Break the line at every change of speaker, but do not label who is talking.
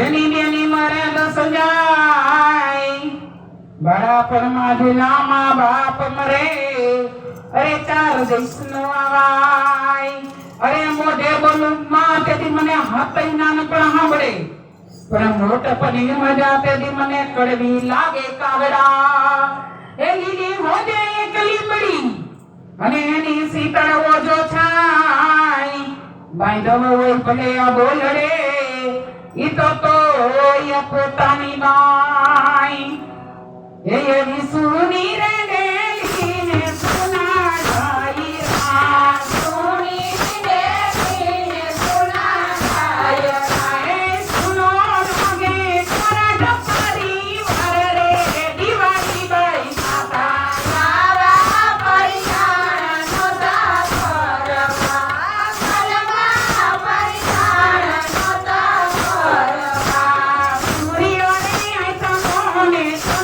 જેની જેની મરે દસ જાય બડા પર માધેલા મા બાપ મરે. અરે ચાર જૈષ્ણુ આવાય. અરે મોઢે બોલું, માં, તેથી મને હાથઈ નાન પણ સાંભળે. પણ મોટ પની મજા તેથી મને કડવી લાગે કાગડા. એ લીલી હોજે એકલી પડી અને એની શીતળ ઓજો છાય. બાંધવ હોય ભલે આ બોલડે. ઈ તો પોતાની માય એ રે morning.